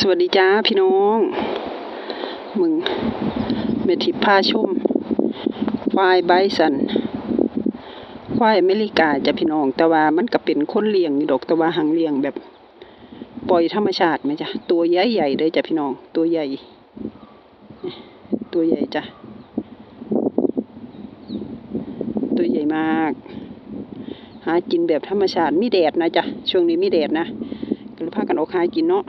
สวัสดีจ้าพี่น้อง มึงเมทิพาชุ่ม ควายไบสัน ควายอเมริกาจ้ะพี่น้อง แต่ว่ามันก็เป็นคนเลี้ยงดอกแต่ว่าหังเลี้ยงแบบ ปล่อยธรรมชาติไหมจ้ะตัวใหญ่ใหญ่เลยจ้ะพี่น้อง ตัวใหญ่ ตัวใหญ่จ้ะตัวใหญ่มาก หากินแบบธรรมชาติมีแดดนะจ้ะช่วงนี้มีแดดนะก็เลยพากันออกหากินเนาะ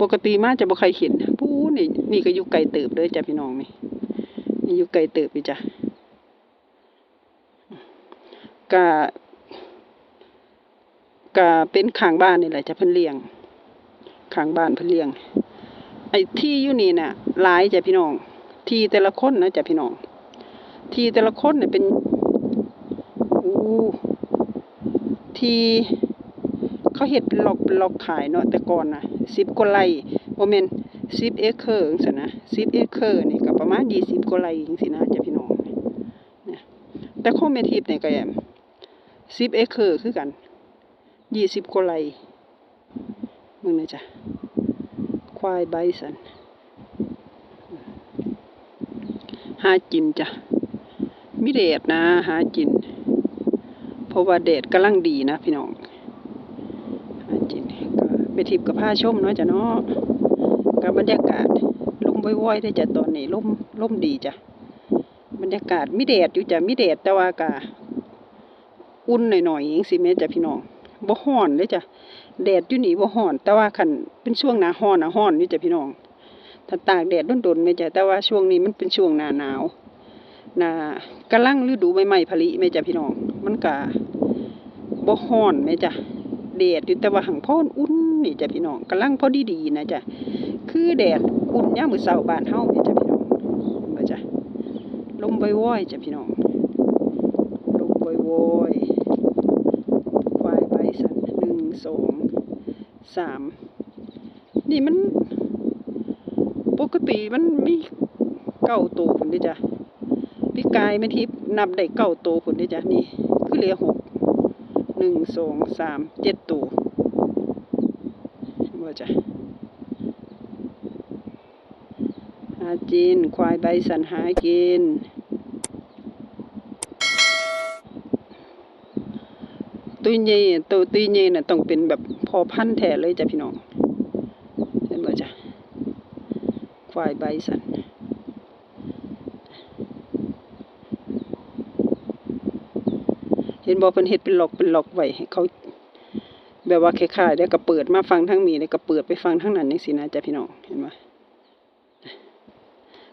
ปกติมาจะบ่ใครเห็นปู้นี่นี่ก็อยู่ไกลเติบเด้อจ้ะพี่น้องนี่นี่อยู่ไกลเติบพี่จ้ะก็ก็เป็นข้างบ้านนี่แหละจ้ะเพิ่นเลี้ยงข้างบ้านเพิ่นเลี้ยง ไอ้ที่อยู่นี่น่ะหลายจ้ะพี่น้อง ที่แต่ละคนนะจ้ะพี่น้อง ที่แต่ละคนเนี่ยเป็นอู้ที่ เขาเฮ็ดเป็นลอกเป็นล็อกขายเนาะแต่ก่อนนะสิบกว่าไร่บ่แม่นสิบเอเคอร์จังซี่นะสิบเอเคอร์นี่ก็ประมาณยี่สิบกว่าไร่จังซี่นะจ้ะพี่น้องเนี่ยแต่ข้องแม่ทิพย์นี่ก็แอมสิบเอเคอร์คือกันยี่สิบกว่าไร่มึงนะจ้ะควายไบสันหากินจ้ะมีแดดนะหากิน เพราะว่าแดดกำลังดีนะพี่น้อง หากินก็ไปทิพย์กับผ้าชมเนาะจ้ะเนาะกับบรรยากาศลมว่อยๆได้จ้ะตอนนี้ลมลมดีจ้ะบรรยากาศมีแดดอยู่จ้ะมีแดดแต่ว่ากะอุ่นหน่อยๆเองสิแม่จ้ะพี่น้องบ่ฮ้อนเลยจ้ะแดดอยู่นี่บ่ฮ้อน แต่ว่าคันเป็นช่วงหน้าร้อนนะร้อนอยู่จ้ะพี่น้องถ้าตากแดดโดนๆแม่จ้ะแต่ว่าช่วงนี้มันเป็นช่วงหน้าหนาวหน้ากำลังฤดูใบไม้ผลิแม่จ้ะพี่น้อง มันก็บ่ฮ้อนแม่จ้ะ แดดอยู่แต่ว่าหังพ่อนอุ่นนี่จ้ะพี่น้องกำลังพอดีดีๆนะจ้ะคือแดดอุ่นยามมื้อเช้าบานเฮานี่จ้ะพี่น้องเห็นบ่จ้ะลมว่อยๆจ้ะพี่น้องลมว่อยๆควายไปสันหนึ่งสองสามนี่มัน ปกติมันมีเก้าตัวพุ่นเด้จ้ะพี่กายแม่ทิพนับได้เก้าตัวพุ่นเด้จ้ะนี่คือเหลือหก นึ่งสองสามเจ็ดตัวว่าจะหากินควายใบสันหากินตัวใหญ่ตัวตีใหญ่น่ะต้องเป็นแบบพอพันแท้เลยจ้ะพี่น้องเห็นบ่จ้ะควายใบสัน เห็นบอกเพิ่นเฮ็ดเป็นหลอกเป็นหลอกไว้ให้เขาแบบว่าคล้ายๆแล้วก็เปิดมาฟังทั้งมีแล้วก็เปิดไปฟังทั้งนั้นจังซี่นะจ๊ะพี่น้องเห็นไหม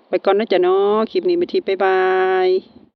ไปก่อนนะจ๊ะเนาะคลิปนี้ไปที่บ๊ายบาย